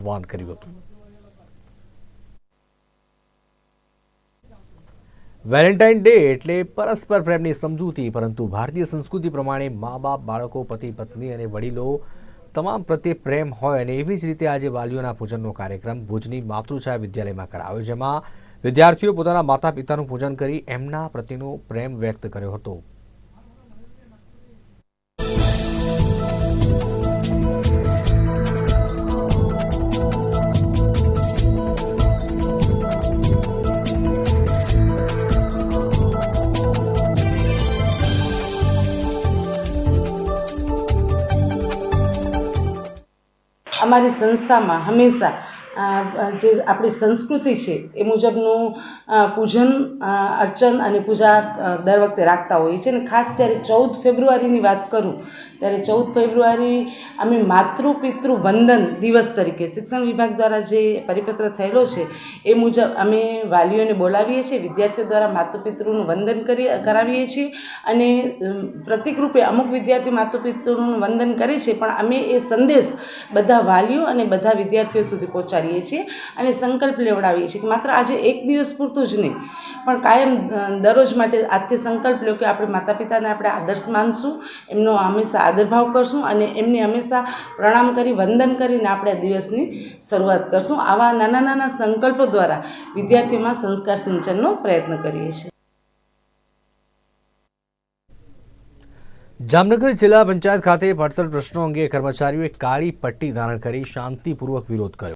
આહ્વાન કર્યું હતું. વેલેન્ટાઇન ડે એટલે પરસ્પર પ્રેમની સમજૂતી, પરંતુ ભારતીય સંસ્કૃતિ પ્રમાણે મા બાપ, બાળકો, પતિ, પત્ની અને વડીલો તમામ પ્રત્યે પ્રેમ હોય અને એવી જ રીતે આજે વાલીઓના પૂજનનો કાર્યક્રમ ભુજની માતૃછાયા વિદ્યાલયમાં કરાયો, જેમાં વિદ્યાર્થીઓ પોતાના માતા પિતાનું પૂજન કરી એમના પ્રત્યેનો પ્રેમ વ્યક્ત કર્યો હતો. અમારી સંસ્થામાં હંમેશા જે આપણી સંસ્કૃતિ છે, એ મુજબનું પૂજન અર્ચન અને પૂજા દર વખતે રાખતા હોઈએ છીએ. અને ખાસ જ્યારે ચૌદ ફેબ્રુઆરીની વાત કરું, ત્યારે ચૌદ ફેબ્રુઆરી અમે માતૃ પિતૃ વંદન દિવસ તરીકે શિક્ષણ વિભાગ દ્વારા જે પરિપત્ર થયેલો છે, એ મુજબ અમે વાલીઓને બોલાવીએ છીએ, વિદ્યાર્થીઓ દ્વારા માતૃ પિતૃનું વંદન કરી, કરાવીએ છીએ. અને પ્રતિકરૂપે અમુક વિદ્યાર્થીઓ માતૃ પિતૃનું વંદન કરે છે, પણ અમે એ સંદેશ બધા વાલીઓ અને બધા વિદ્યાર્થીઓ સુધી પહોંચાડીએ છીએ અને સંકલ્પ લેવડાવીએ છીએ કે માત્ર આજે એક દિવસ પૂરતું જ નહીં, પણ કાયમ દરરોજ માટે આજથી સંકલ્પ લો કે આપણે માતા પિતાને આપણે આદર્શ માનશું, એમનો હંમેશા આદરભાવ કરશું અને એમને હંમેશા પ્રણામ કરી, વંદન કરીને આપણે આ દિવસની શરૂઆત કરશું. આવા નાના નાના સંકલ્પો દ્વારા વિદ્યાર્થીઓમાં સંસ્કાર સિંચનનો પ્રયત્ન કરીએ છીએ. જામનગર જિલ્લા પંચાયત ખાતે પડતર પ્રશ્નો અંગે કર્મચારીઓએ કાળી પટ્ટી ધારણ કરી, શાંતિપૂર્વક વિરોધ કર્યો.